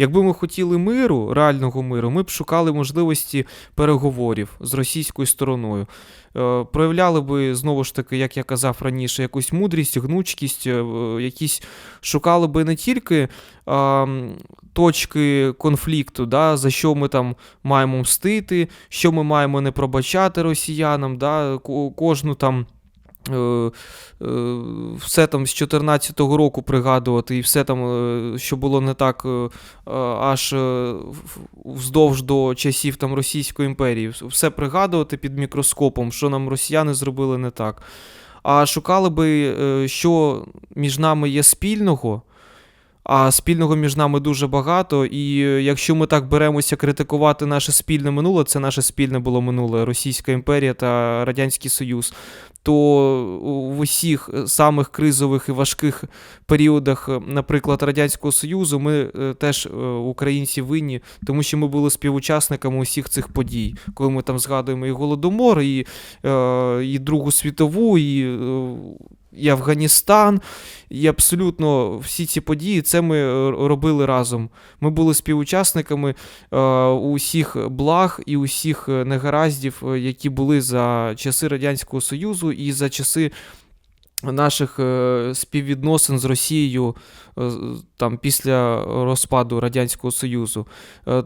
Якби ми хотіли миру, реального миру, ми б шукали можливості переговорів з російською стороною. Е, Проявляли би знову ж таки, як я казав раніше, якусь мудрість, гнучкість, е, якісь шукали би не тільки а, точки конфлікту, да, за що ми там маємо мстити, що ми маємо не пробачати росіянам, да, кожну там. Е, е, Все там з 14-го року пригадувати, і все там, е, що було не так, аж вздовж до часів там Російської імперії. Все пригадувати під мікроскопом, що нам росіяни зробили не так. А шукали би, що між нами є спільного. А спільного між нами дуже багато, і е, якщо ми так беремося критикувати наше спільне минуле, це наше спільне було минуле Російська імперія та Радянський Союз, то в усіх е, самих кризових і важких періодах, е, наприклад, Радянського Союзу, ми теж українці винні, тому що ми були співучасниками усіх цих подій, коли ми там згадуємо і Голодомор, і, і Другу світову, і, і Афганістан. І абсолютно всі ці події це ми е, робили разом. Ми були співучасниками е, усіх благ і усіх е, негараздів, які були за часи Радянського Союзу і за часи наших співвідносин з Росією там після розпаду Радянського Союзу.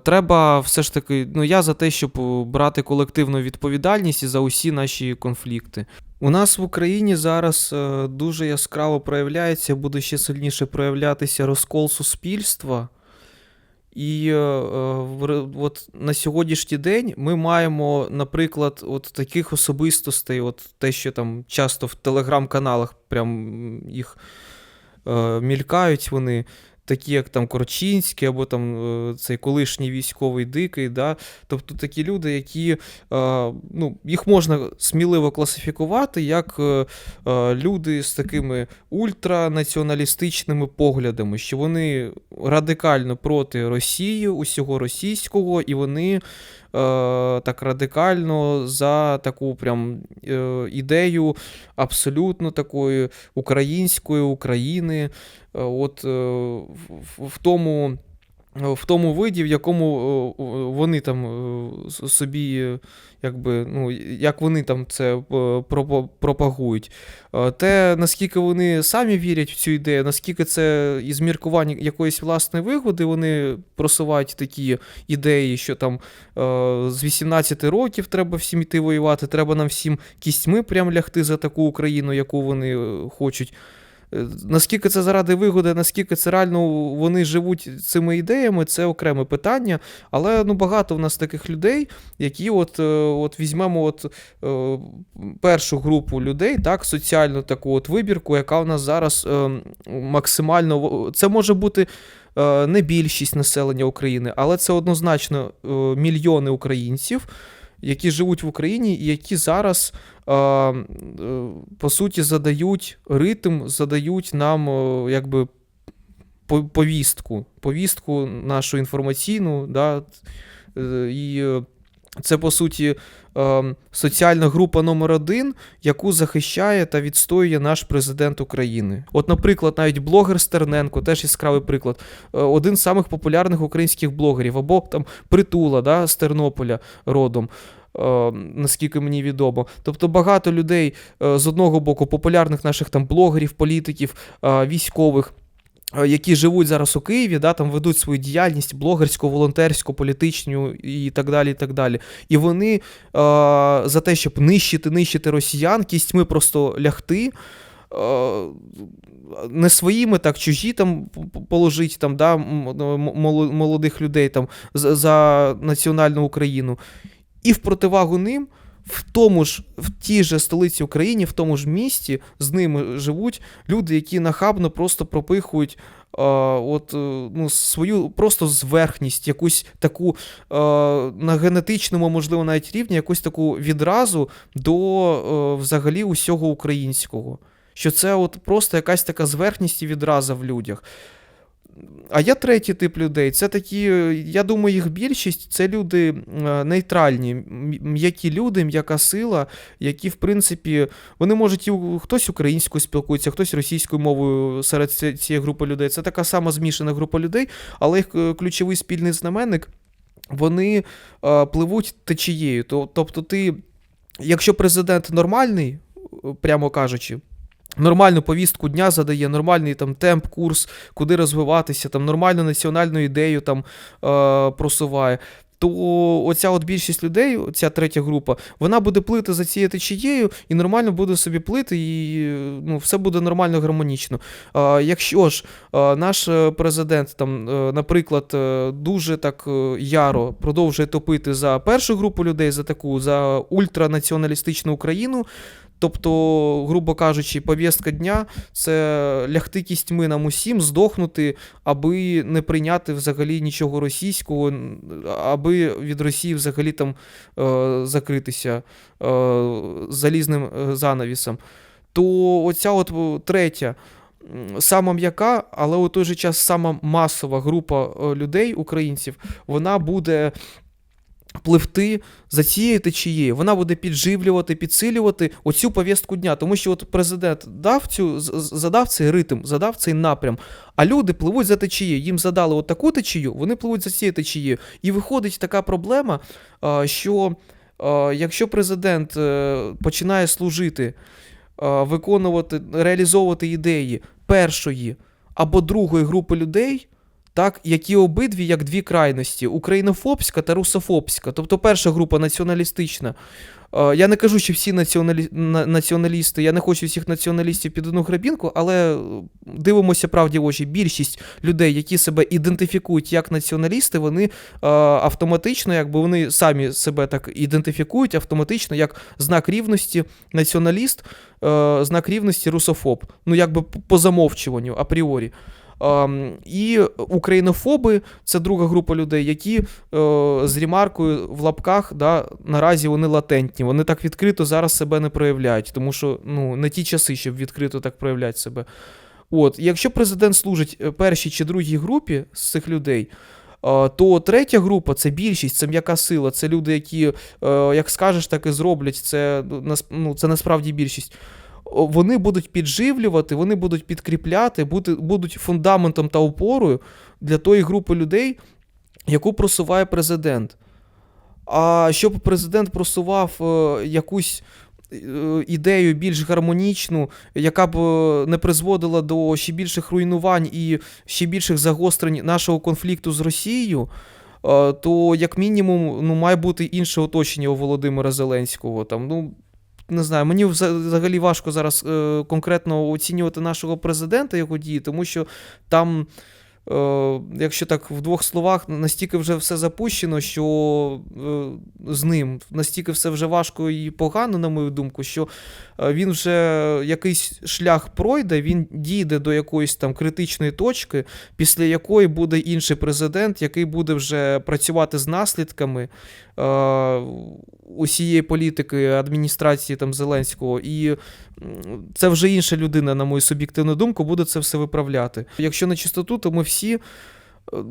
Треба все ж таки, ну я за те, щоб брати колективну відповідальність і за усі наші конфлікти. У нас в Україні зараз е, дуже яскраво проявляється, буде ще сильніше проявлятися розкол суспільства. І е, е, от на сьогоднішній день ми маємо, наприклад, от таких особистостей, от те, що там часто в телеграм-каналах прям їх мількають вони, такі як там Корчинський, або там е, цей колишній військовий дикий. Да? Тобто такі люди, які е, ну, їх можна сміливо класифікувати як е, люди з такими ультранаціоналістичними поглядами, що вони радикально проти Росії, усього російського, і вони так радикально за таку прям ідею абсолютно такої української України. Е, От е, в, тому. В тому виді, в якому е, е, вони там е, собі, е, якби, ну, як вони там це е, пропагують. Е, Те, наскільки вони самі вірять в цю ідею, наскільки це із міркування якоїсь власної вигоди, вони просувають такі ідеї, що там е, з 18 років треба всім йти воювати, треба нам всім кістьми прям лягти за таку Україну, яку вони е, хочуть. Е, Наскільки це заради вигоди, наскільки це реально вони живуть цими ідеями, це окреме питання. Але ну, багато в нас таких людей, які от, е, от візьмемо от, е, першу групу людей, так, соціальну таку от вибірку, яка в нас зараз максимально. Це може бути. Не більшість населення України, але це однозначно мільйони українців, які живуть в Україні і які зараз е, по суті задають ритм, задають нам е, якби повістку, повістку нашу інформаційну, да, е, і це по суті е, соціальна група номер один, яку захищає та відстоює наш президент України. От, наприклад, навіть блогер Стерненко, теж яскравий приклад, е, один з самих популярних українських блогерів, або там Притула да, з Тернополя родом. е, Наскільки мені відомо, тобто багато людей е, з одного боку популярних наших там блогерів, політиків, е, військових, які живуть зараз у Києві, да, там ведуть свою діяльність блогерську, волонтерську, політичну і так далі. І так далі. І вони е, за те, щоб нищити, нищити росіян, кістьми просто лягти. е, Не своїми, так чужі там положить там, да, молодих людей там за національну Україну. І в противагу ним, в тому ж, в тій же столиці України, в тому ж місті, з ними живуть люди, які нахабно просто пропихують е, от, ну, свою просто зверхність, якусь таку е, на генетичному, можливо, навіть рівні, якусь таку відразу до е, взагалі усього українського. Що це от просто якась така зверхність і відраза в людях. А є третій тип людей. Це такі, е, я думаю, їх більшість це люди е, нейтральні, м'які люди, м'яка сила, які, в принципі, вони можуть хтось українською спілкується, хтось російською мовою серед цієї групи людей. Це така сама змішана група людей, але їх е, ключовий спільний знаменник. Вони пливуть течією. Тобто, ти, якщо президент нормальний, прямо кажучи, нормальну повістку дня задає, нормальний там темп, курс, куди розвиватися, там нормальну національну ідею там е, просуває. То оця от більшість людей, ця третя група, вона буде плити за цією течією і нормально буде собі плити, і е, ну, все буде нормально гармонічно. А, якщо ж а, наш е, президент, там, е, наприклад, е, дуже так е, яро продовжує топити за першу групу людей, за таку, за ультранаціоналістичну Україну. Тобто, грубо кажучи, повістка дня це лягти кістьми нам усім, здохнути, аби не прийняти взагалі нічого російського, аби від Росії взагалі там е, закритися е, залізним е, занавісом. То оця от е, третя, сама м'яка, але у той же час сама масова група е, людей, українців, вона буде пливти за цією течією, вона буде підживлювати, підсилювати оцю повістку дня. Тому що от президент дав цю, задав цей ритм, задав цей напрям, а люди пливуть за течією. Їм задали от таку течію, вони пливуть за цією течією. І виходить така проблема, що якщо президент е, починає служити, виконувати, реалізовувати ідеї першої або другої групи людей, так, які обидві як дві крайності: українофобська та русофобська. Тобто перша група націоналістична. Е, Я не кажу, що всі націоналі... націоналісти, я не хочу всіх націоналістів під одну грабінку, але е, дивимося правді в очі. Більшість людей, які себе ідентифікують як націоналісти, вони е, автоматично, якби вони самі себе так ідентифікують автоматично як знак рівності націоналіст, знак рівності русофоб. Ну, якби по замовчуванню, апріорі. Ем, і українофоби це друга група людей, які е, з ремаркою в лапках да, наразі вони латентні. Вони так відкрито зараз себе не проявляють, тому що ну, не ті часи, щоб відкрито так проявляти себе. От, якщо президент служить е, першій чи другій групі з цих людей, е, то третя група це більшість, це м'яка сила, це люди, які, як скажеш, так і зроблять. Це, ну, ну, це насправді більшість. Вони будуть підживлювати, вони будуть підкріпляти, будуть фундаментом та опорою для тої групи людей, яку просуває президент. А щоб президент просував е, якусь е, ідею більш гармонічну, яка б е, не призводила до ще більших руйнувань і ще більших загострень нашого конфлікту з Росією, то як мінімум ну, має бути інше оточення у Володимира Зеленського. Там, ну, не знаю, мені взагалі важко зараз е, конкретно оцінювати нашого президента його дії, тому що там, е, якщо так в двох словах, настільки вже все запущено, що е, з ним настільки все вже важко і погано, на мою думку, що е, він вже якийсь шлях пройде, він дійде до якоїсь там критичної точки, після якої буде інший президент, який буде вже працювати з наслідками усієї політики адміністрації там Зеленського, і це вже інша людина, на мою суб'єктивну думку, буде це все виправляти. Якщо на чистоту, то ми всі. е,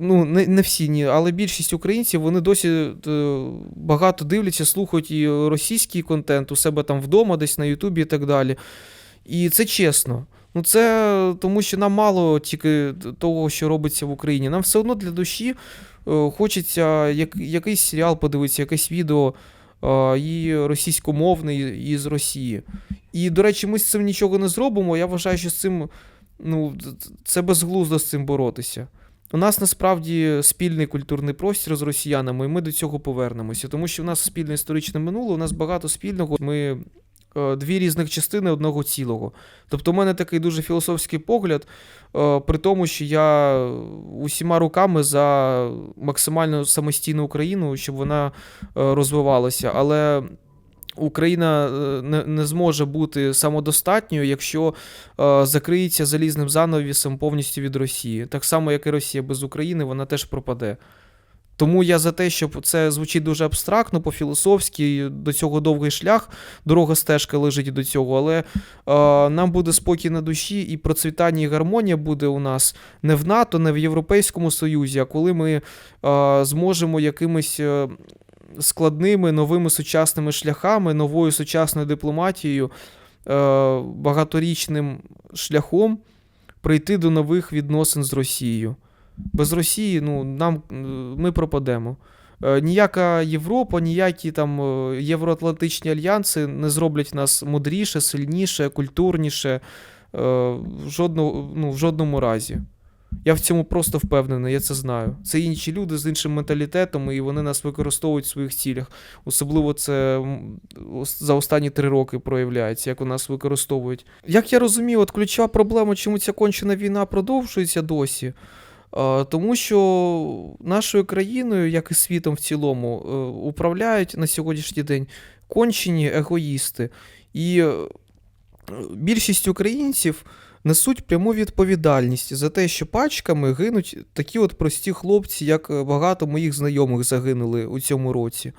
Ну, не, не всі, ні, але більшість українців вони досі е, багато дивляться, слухають і російський контент у себе там вдома, десь на Ютубі і так далі. І це чесно. Ну, це тому, що нам мало тільки того, що робиться в Україні. Нам все одно для душі е, хочеться як, якийсь серіал подивитися, якесь відео е, і російськомовне, і, з Росії. І, до речі, ми з цим нічого не зробимо. Я вважаю, що з цим ну, це безглуздо з цим боротися. У нас насправді спільний культурний простір з росіянами, і ми до цього повернемося, тому що в нас спільне історичне минуле, у нас багато спільного. Ми е, дві різних частини одного цілого. Тобто, у мене такий дуже філософський погляд, е, при тому, що я усіма руками за максимально самостійну Україну, щоб вона е, розвивалася. Але Україна е, не, зможе бути самодостатньою, якщо е, закриється залізним занавісом повністю від Росії. Так само, як і Росія без України, вона теж пропаде. Тому я за те, щоб це звучить дуже абстрактно, по-філософськи, до цього довгий шлях, дорога стежка лежить до цього, але е, нам буде спокій на душі, і процвітання і гармонія буде у нас не в НАТО, не в Європейському Союзі, а коли ми е, зможемо якимись е, складними новими сучасними шляхами, новою сучасною дипломатією, е, багаторічним шляхом прийти до нових відносин з Росією. Без Росії ну, нам, е, ми пропадемо. Е, Ніяка Європа, ніякі там е, євроатлантичні альянси не зроблять нас мудріше, сильніше, культурніше. В жодному, ну, в жодному разі. Я в цьому просто впевнений, я це знаю. Це інші люди з іншим менталітетом, і вони нас використовують в своїх цілях. Особливо це за останні три роки проявляється, як у нас використовують. Як я розумію, от ключова проблема, чому ця кончена війна продовжується досі. Е, Тому що нашою країною, як і світом в цілому, е, управляють на сьогоднішній день кончені егоїсти. І е, більшість українців несуть пряму відповідальність за те, що пачками гинуть такі от прості хлопці, як багато моїх знайомих загинули у цьому році.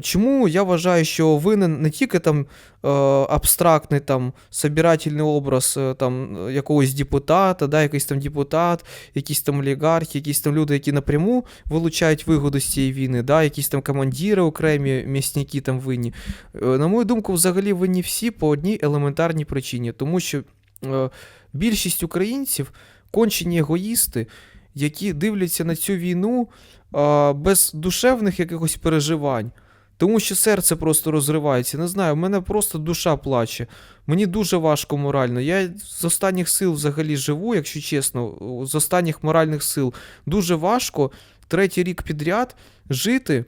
Чому я вважаю, що винен не тільки там е, абстрактний там собирательний образ е, там е, якогось депутата, да, якийсь там депутат, якісь там олігархи, якісь там люди, які напряму вилучають вигоду з цієї війни, да, якісь там командіри окремі, м'ясники там винні. На мою думку, взагалі винні всі по одній елементарній причині, тому що більшість українців кончені егоїсти, які дивляться на цю війну е, без душевних якихось переживань. Тому що серце просто розривається. Не знаю, в мене просто душа плаче. Мені дуже важко морально. Я з останніх сил взагалі живу, якщо чесно, з останніх моральних сил. Дуже важко третій рік підряд жити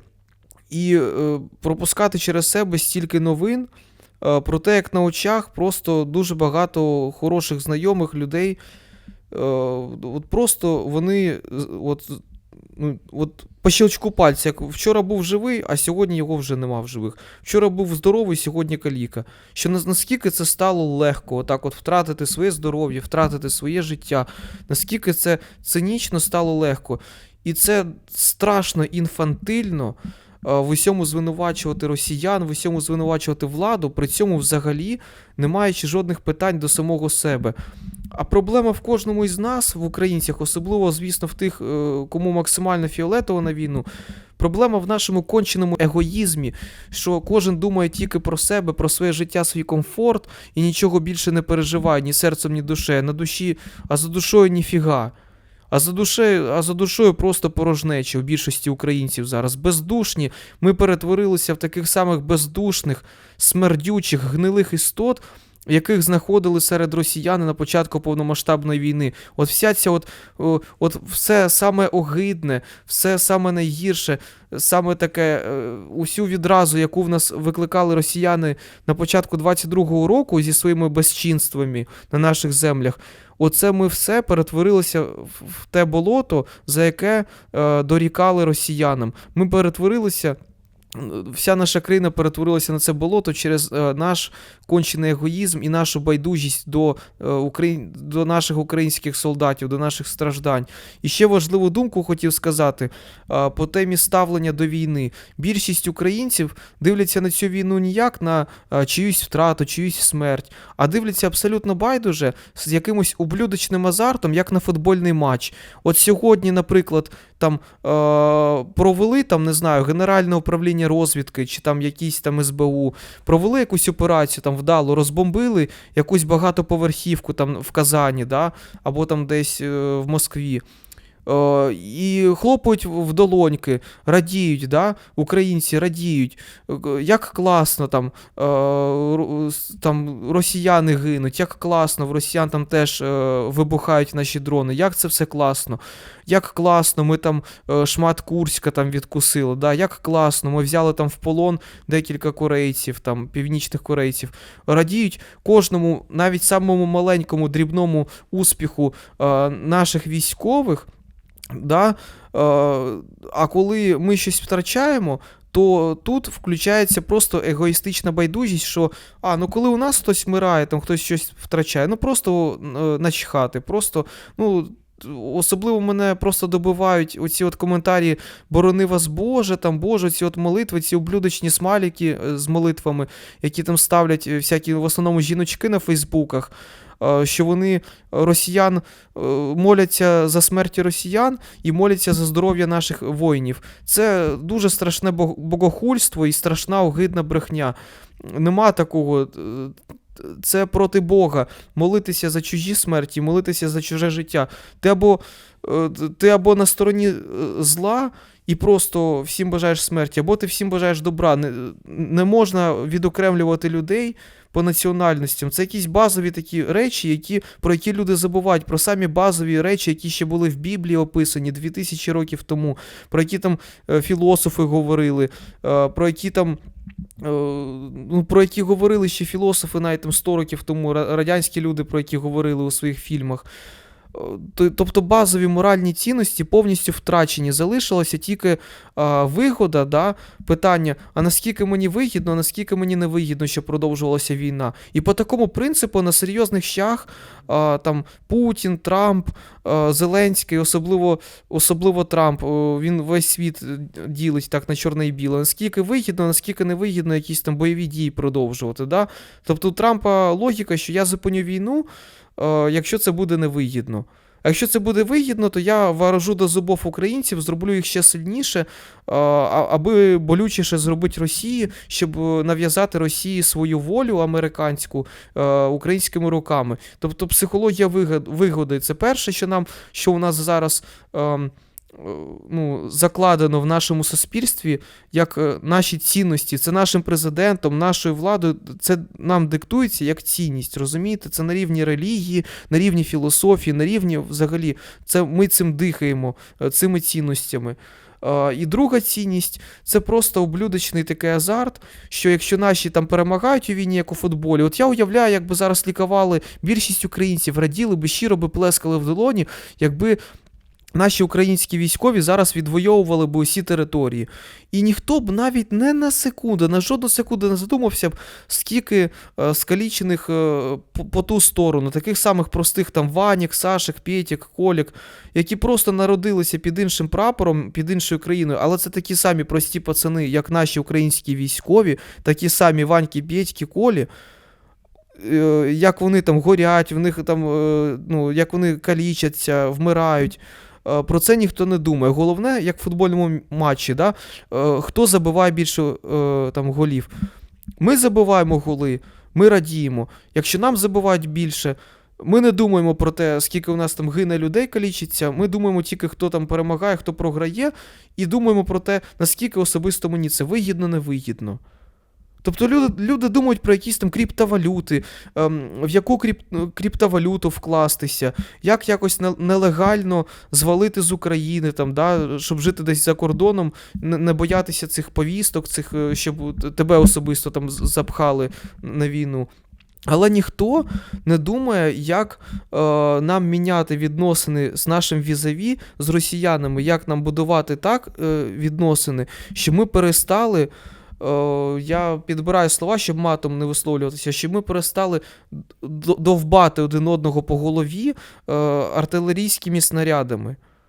і е, пропускати через себе стільки новин. е, Про те, як на очах просто дуже багато хороших знайомих людей. е, От просто вони от, ну, от по щелчку пальця, як вчора був живий, а сьогодні його вже нема в живих. Вчора був здоровий, сьогодні каліка. Що наскільки це стало легко, отак от втратити своє здоров'я, втратити своє життя, наскільки це цинічно стало легко. І це страшно інфантильно е, в усьому звинувачувати росіян, в усьому звинувачувати владу, при цьому взагалі не маючи жодних питань до самого себе. А проблема в кожному із нас, в українцях, особливо, звісно, в тих, е, кому максимально фіолетово на війну. Проблема в нашому конченому егоїзмі, що кожен думає тільки про себе, про своє життя, свій комфорт і нічого більше не переживає ні серцем, ні душею. На душі, а за душою ніфіга. А за душею, а за душою просто порожнеча в більшості українців зараз. Бездушні. Ми перетворилися в таких самих бездушних, смердючих, гнилих істот, яких знаходили серед росіян на початку повномасштабної війни. От вся ця от, от все саме огидне, все саме найгірше, саме таке, е, усю відразу, яку в нас викликали росіяни на початку 22-го року зі своїми безчинствами на наших землях. Оце ми все перетворилося в в те болото, за яке е, дорікали росіянам. Ми перетворилися. Вся наша країна перетворилася на це болото через е, наш кончений егоїзм і нашу байдужість до, е, Україн... до наших українських солдатів, до наших страждань. І ще важливу думку хотів сказати е, по темі ставлення до війни. Більшість українців дивляться на цю війну не як на чиюсь втрату, чиюсь смерть, а дивляться абсолютно байдуже з якимось ублюдочним азартом, як на футбольний матч. От сьогодні, наприклад, там е, провели там, не знаю, Генеральне управління розвідки чи там якісь там СБУ, провели якусь операцію, там вдало розбомбили якусь багатоповерхівку там в Казані, да, або там десь е, в Москві. Е, і хлопають в долоньки, радіють, да? українці радіють. Е, Як класно там, е, там росіяни гинуть, як класно, в росіян там теж е, вибухають наші дрони, як це все класно. Як класно, ми там е, шмат Курська там відкусили, да? як класно, ми взяли там в полон декілька корейців, там, північних корейців. Радіють кожному, навіть самому маленькому дрібному успіху е, наших військових. Да? А коли ми щось втрачаємо, то тут включається просто егоїстична байдужість, що а, ну коли у нас хтось вмирає, там хтось щось втрачає, ну просто е, начхати, просто ну. особливо мене просто добивають оці от коментарі Борони вас Боже, там Боже, ці от молитви, ці ублюдочні смайлики е, з молитвами, які там ставлять е, всякі в основному жіночки на Фейсбуках. Е, Що вони росіян е, моляться за смерті росіян і моляться за здоров'я наших воїнів. Це дуже страшне богохульство і страшна огидна брехня. Нема такого. е, Це проти Бога. Молитися за чужі смерті, молитися за чуже життя. Ти або, е, ти або на стороні е, зла і просто всім бажаєш смерті, або ти всім бажаєш добра. Не, не можна відокремлювати людей по національностям. Це якісь базові такі речі, які, про які люди забувають, про самі базові речі, які ще були в Біблії описані 2000 років тому, про які там е, філософи говорили, е, про які там. е, Ну, про які говорили ще філософи навіть там 100 років тому, радянські люди, про які говорили у своїх фільмах. То- Тобто базові моральні цінності повністю втрачені. Залишилася тільки а, вигода, да, питання: а наскільки мені вигідно, а наскільки мені не вигідно, щоб продовжувалася війна. І по такому принципу на серйозних щах а, там Путін, Трамп, а, Зеленський, особливо, особливо Трамп, він весь світ е, ділить так на чорне і біле. Наскільки вигідно, наскільки не вигідно якісь там бойові дії продовжувати. Да? Тобто у Трампа логіка, що я зупиню війну, якщо це буде невигідно. А якщо це буде вигідно, то я ворожу до зубов українців, зроблю їх ще сильніше, е, аби болючіше зробити Росії, щоб е, нав'язати Росії свою волю американську е, українськими руками. Тобто психологія вигод- вигоди це перше, що нам, що у нас зараз. Е, Ну, закладено в нашому суспільстві як е, наші цінності, це нашим президентом, нашою владою, це нам диктується як цінність, розумієте? Це на рівні релігії, на рівні філософії, на рівні взагалі. Це ми цим дихаємо, е, цими цінностями. І друга цінність це просто облюдочний такий азарт, що якщо наші там перемагають у війні, як у футболі, от я уявляю, якби зараз лікували більшість українців, раділи би щиро би плескали в долоні, якби наші українські військові зараз відвоювали б усі території. І ніхто б навіть не на секунду, на жодну секунду не задумався б, скільки е, скалічених е, по, по ту сторону, таких самих простих там Ванік, Сашек, Пєтік, Колік, які просто народилися під іншим прапором, під іншою країною, але це такі самі прості пацани, як наші українські військові, такі самі Ваньки, Пєтьки, Колі. Е, Як вони там горять, в них там, е, ну, як вони калічаться, вмирають. Е, Про це ніхто не думає. Головне, як в футбольному матчі, да? е, хто забиває більше е, там, голів. Ми забиваємо голи, ми радіємо. Якщо нам забивають більше, ми не думаємо про те, скільки у нас там гине людей калічиться. Ми думаємо тільки, хто там перемагає, хто програє, і думаємо про те, наскільки особисто мені це вигідно, невигідно. Тобто люди, люди думають про якісь там криптовалюти, ем, в яку кріп, криптовалюту вкластися, як якось нелегально звалити з України, там, да, щоб жити десь за кордоном, не, не боятися цих повісток, цих, е, щоб тебе особисто там запхали на війну. Але ніхто не думає, як е, нам міняти відносини з нашим візаві, з росіянами, як нам будувати так е, відносини, що ми перестали. Е, я підбираю слова, щоб матом не висловлюватися, щоб ми перестали довбати один одного по голові е, артилерійськими снарядами.